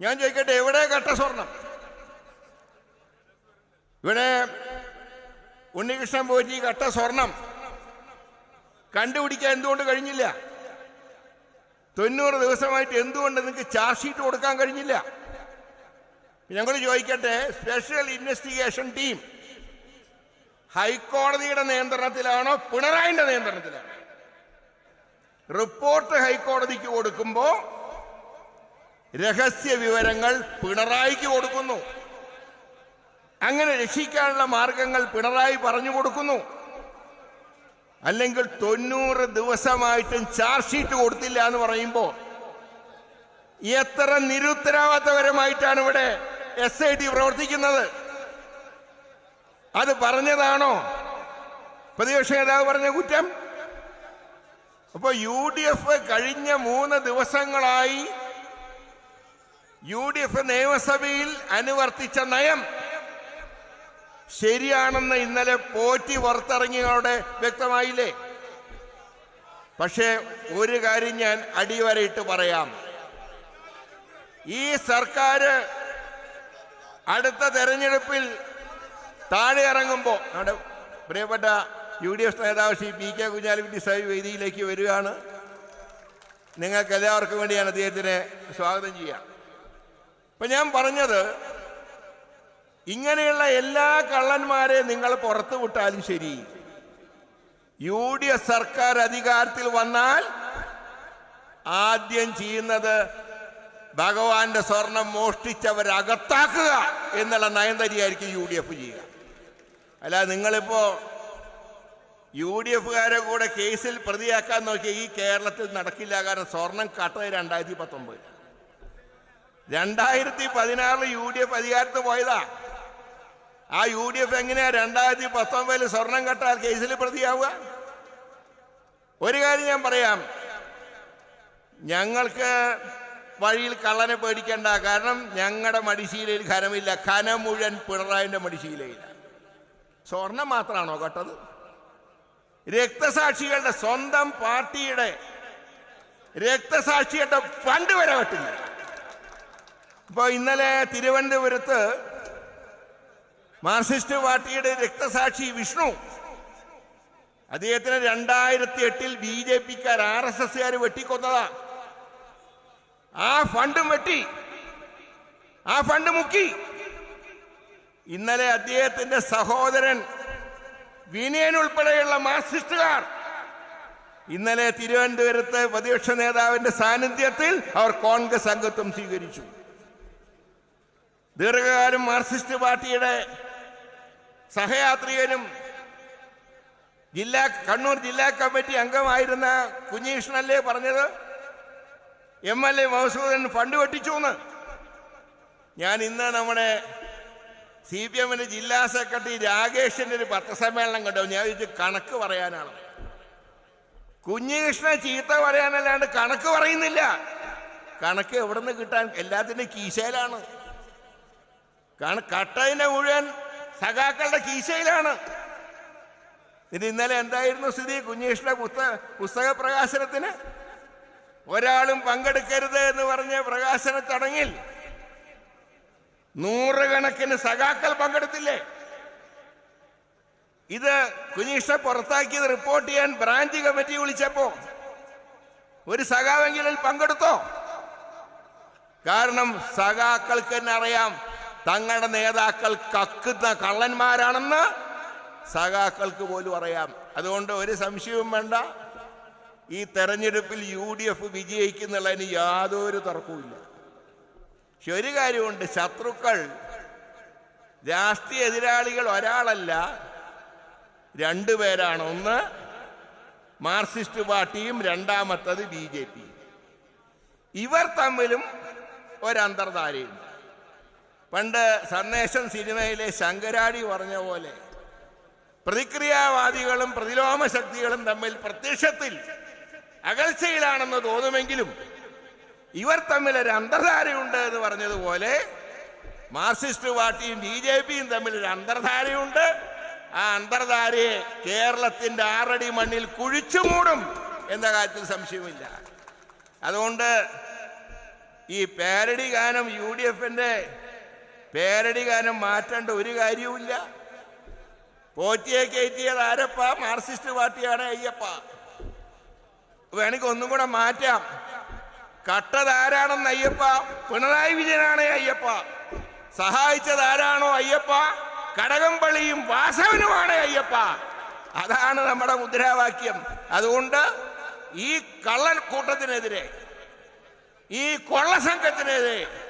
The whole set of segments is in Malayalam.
ഞാൻ ചോദിക്കട്ടെ എവിടെ കട്ട സ്വർണം? ഇവിടെ ഉണ്ണികൃഷ്ണൻ പോറ്റി കട്ട സ്വർണം. കണ്ടുപിടിക്കാൻ എന്തുകൊണ്ട് കഴിഞ്ഞില്ല? തൊണ്ണൂറ് ദിവസമായിട്ട് എന്തുകൊണ്ട് നിങ്ങൾക്ക് ചാർജ് ഷീറ്റ് കൊടുക്കാൻ കഴിഞ്ഞില്ല? ഞങ്ങൾ ചോദിക്കട്ടെ സ്പെഷ്യൽ ഇൻവെസ്റ്റിഗേഷൻ ടീം ഹൈക്കോടതിയുടെ നിയന്ത്രണത്തിലാണോ പിണറായിന്റെ നിയന്ത്രണത്തിലാണോ? റിപ്പോർട്ട് ഹൈക്കോടതിക്ക് കൊടുക്കുമ്പോ രഹസ്യ വിവരങ്ങൾ പിണറായിക്ക് കൊടുക്കുന്നു. അങ്ങനെ രക്ഷിക്കാനുള്ള മാർഗങ്ങൾ പിണറായി പറഞ്ഞു കൊടുക്കുന്നു. അല്ലെങ്കിൽ തൊണ്ണൂറ് ദിവസമായിട്ടും ചാർജ് ഷീറ്റ് കൊടുത്തില്ല എന്ന് പറയുമ്പോൾ എത്ര നിരുത്തരവാദപരമായിട്ടാണ് ഇവിടെ എസ് ഐ ടി പ്രവർത്തിക്കുന്നത്? അത് പറഞ്ഞതാണോ? പ്രതിപക്ഷ നേതാവ് പറഞ്ഞ കുറ്റം? അപ്പൊ യു ഡി എഫ് കഴിഞ്ഞ മൂന്ന് ദിവസങ്ങളായി യു ഡി എഫ് നിയമസഭയിൽ അനുവർത്തിച്ച നയം ശരിയാണെന്ന് ഇന്നലെ പോറ്റി പുറത്തിറങ്ങിയതോടെ വ്യക്തമായില്ലേ? പക്ഷേ ഒരു കാര്യം ഞാൻ അടിവരയിട്ട് പറയാം. ഈ സർക്കാർ അടുത്ത തെരഞ്ഞെടുപ്പിൽ താഴെ ഇറങ്ങുമ്പോൾ നമ്മുടെ പ്രിയപ്പെട്ട യു ഡി എഫ് നേതാവ് ശ്രീ പി കെ കുഞ്ഞാലിക്കുട്ടി സാഹിബ് വേദിയിലേക്ക് വരികയാണ്. നിങ്ങൾക്ക് എല്ലാവർക്കും വേണ്ടി ഞാൻ അദ്ദേഹത്തിനെ സ്വാഗതം ചെയ്യാം. ഇപ്പൊ ഞാൻ പറഞ്ഞത് ഇങ്ങനെയുള്ള എല്ലാ കള്ളന്മാരെ നിങ്ങൾ പുറത്തു വിട്ടാലും ശരി. യു ഡി എഫ് സർക്കാർ അധികാരത്തിൽ വന്നാൽ ആദ്യം ചെയ്യുന്നത് ഭഗവാന്റെ സ്വർണം മോഷ്ടിച്ചവരകത്താക്കുക എന്നുള്ള നയന്തരിയായിരിക്കും യു ഡി എഫ് ചെയ്യുക. അല്ല നിങ്ങളിപ്പോ യു ഡി എഫുകാരെ കൂടെ കേസിൽ പ്രതിയാക്കാൻ നോക്കിയ ഈ കേരളത്തിൽ നടക്കില്ല. കാരണം സ്വർണം കട്ടത് രണ്ടായിരത്തി പത്തൊമ്പത് രണ്ടായിരത്തി പതിനാറിൽ യു ഡി എഫ് അധികാരത്ത് പോയതാ. ആ യു ഡി എഫ് എങ്ങനെയാ രണ്ടായിരത്തി പത്തൊമ്പതിൽ സ്വർണം കട്ടാൽ കേസിൽ പ്രതിയാവുക? ഒരു കാര്യം ഞാൻ പറയാം. ഞങ്ങൾക്ക് വഴിയിൽ കള്ളനെ പേടിക്കണ്ട. കാരണം ഞങ്ങളുടെ മടിശീലയിൽ ഖനമില്ല. ഖനം മുഴുവൻ പിണറായിന്റെ മടിശീലയില്ല സ്വർണം മാത്രമാണോ കട്ടത്? രക്തസാക്ഷികളുടെ സ്വന്തം പാർട്ടിയുടെ രക്തസാക്ഷിയുടെ ഫണ്ട് വരെ പറ്റില്ല ഇപ്പൊ ഇന്നലെ തിരുവനന്തപുരത്ത് മാർസിസ്റ്റ് പാർട്ടിയുടെ രക്തസാക്ഷി വിഷ്ണു അദ്ദേഹത്തിന് രണ്ടായിരത്തി എട്ടിൽ ബി ജെ പിക്കാർ ആർ എസ് എസ്കാർ വെട്ടിക്കൊന്നതാ. ആ ഫണ്ടും വെട്ടി ആ ഫണ്ട് മുക്കി. ഇന്നലെ അദ്ദേഹത്തിന്റെ സഹോദരൻ വിനയൻ ഉൾപ്പെടെയുള്ള മാർസിസ്റ്റുകാർ ഇന്നലെ തിരുവനന്തപുരത്ത് പ്രതിപക്ഷ നേതാവിന്റെ സാന്നിധ്യത്തിൽ അവർ കോൺഗ്രസ് അംഗത്വം സ്വീകരിച്ചു. ദീർഘകാലം മാർക്സിസ്റ്റ് പാർട്ടിയുടെ സഹയാത്രികനും ജില്ലാ കണ്ണൂർ ജില്ലാ കമ്മിറ്റി അംഗമായിരുന്ന കുഞ്ഞീഷ്ണല്ലേ പറഞ്ഞത്? എം എൽ എ മഹസൂദൻ ഫണ്ട് വെട്ടിച്ചു എന്ന് ഞാൻ ഇന്ന് നമ്മുടെ സി പി എമ്മിന്റെ ജില്ലാ സെക്രട്ടറി രാകേഷിന്റെ ഒരു പത്രസമ്മേളനം കണ്ടോ. ഞാൻ ചോദിച്ചു കണക്ക് പറയാനാണ്? കുഞ്ഞികൃഷ്ണ ചീത്ത പറയാനല്ലാണ്ട് കണക്ക് പറയുന്നില്ല. കണക്ക് എവിടെ നിന്ന് കിട്ടാൻ? എല്ലാത്തിന്റെ കീശയിലാണ്. കാരണം കട്ടതിന്റെ മുഴുവൻ സഖാക്കളുടെ കീശയിലാണ്. ഇത് ഇന്നലെ എന്തായിരുന്നു സ്ഥിതി കുഞ്ഞീഷ്ണ പുസ്തക പുസ്തക പ്രകാശനത്തിന്? ഒരാളും പങ്കെടുക്കരുത് എന്ന് പറഞ്ഞ പ്രകാശന ചടങ്ങിൽ നൂറുകണക്കിന് സഖാക്കൾ പങ്കെടുത്തില്ലേ? ഇത് കുഞ്ഞീഷ പുറത്താക്കിയത് റിപ്പോർട്ട് ചെയ്യാൻ ബ്രാഞ്ച് കമ്മിറ്റി വിളിച്ചപ്പോ ഒരു സഖാവെങ്കിലും പങ്കെടുത്തോ? കാരണം സഖാക്കൾക്ക് തന്നെ അറിയാം തങ്ങളുടെ നേതാക്കൾ കക്കുന്ന കള്ളന്മാരാണെന്ന് സഖാക്കൾക്ക് പോലും അറിയാം. അതുകൊണ്ട് ഒരു സംശയവും വേണ്ട. ഈ തെരഞ്ഞെടുപ്പിൽ യു ഡി എഫ് വിജയിക്കുന്നുള്ളതിന് യാതൊരു തർക്കവുമില്ല പക്ഷെ ഒരു കാര്യമുണ്ട് ശത്രുക്കൾ രാഷ്ട്രീയ എതിരാളികൾ ഒരാളല്ല രണ്ടുപേരാണ് ഒന്ന് മാർക്സിസ്റ്റ് പാർട്ടിയും രണ്ടാമത്തത് ബി ജെ പി. ഇവർ തമ്മിലും ഒരന്തർധാരയുണ്ട് പണ്ട് സന്ദേശം സിനിമയിലെ ശങ്കരാടി പറഞ്ഞ പോലെ പ്രതിക്രിയാവാദികളും പ്രതിലോമ ശക്തികളും തമ്മിൽ പ്രത്യക്ഷത്തിൽ അകൽച്ചയിലാണെന്ന് തോന്നുമെങ്കിലും ഇവർ തമ്മിൽ ഒരു അന്തർധാരയുണ്ട് എന്ന് പറഞ്ഞതുപോലെ മാർക്സിസ്റ്റ് പാർട്ടിയും ബി ജെ പിയും തമ്മിൽ ഒരു അന്തർധാരയുണ്ട്. ആ അന്തർധാരയെ കേരളത്തിന്റെ ആറടി മണ്ണിൽ കുഴിച്ചു മൂടും എന്ന കാര്യത്തിൽ സംശയമില്ല അതുകൊണ്ട് ഈ പാരഡി ഗാനം യു ഡി എഫിന്റെ പേരടി ഗാനം മാറ്റേണ്ട ഒരു കാര്യവുമില്ല. പോറ്റിയെ കയറ്റിയത് ആരപ്പ? മാർക്സിസ്റ്റ് പാർട്ടിയാണ് അയ്യപ്പ. വേണമെങ്കിൽ ഒന്നും കൂടെ മാറ്റാം. കട്ടത് ആരാണെന്ന് അയ്യപ്പ? പിണറായി വിജയനാണ് അയ്യപ്പ. സഹായിച്ചത് ആരാണോ അയ്യപ്പ? കടകംപള്ളിയും വാസവനുമാണ് അയ്യപ്പ. അതാണ് നമ്മുടെ മുദ്രാവാക്യം. അതുകൊണ്ട് ഈ കള്ളൻ കൂട്ടത്തിനെതിരെ ഈ കൊള്ളസംഘത്തിനെതിരെ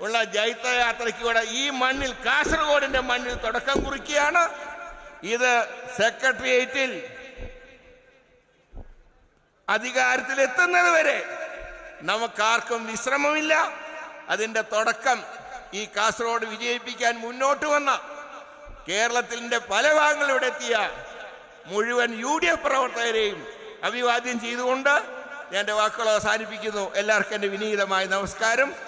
ഉള്ള ജൈത്രയാത്രയ്ക്ക് കൂടെ ഈ മണ്ണിൽ കാസർഗോഡിന്റെ മണ്ണിൽ തുടക്കം കുറിക്കുകയാണ്. ഇത് സെക്രട്ടേറിയറ്റിൽ അധികാരത്തിലെത്തുന്നത് വരെ നമുക്കാർക്കും വിശ്രമമില്ല. അതിന്റെ തുടക്കം ഈ കാസർഗോഡ് വിജയിപ്പിക്കാൻ മുന്നോട്ട് വന്ന കേരളത്തിന്റെ പല ഭാഗങ്ങളിലൂടെ എത്തിയ മുഴുവൻ യു ഡി എഫ് പ്രവർത്തകരെയും അഭിവാദ്യം ചെയ്തുകൊണ്ട് എന്റെ വാക്കുകൾ അവസാനിപ്പിക്കുന്നു. എല്ലാവർക്കും എന്റെ വിനീതമായ നമസ്കാരം.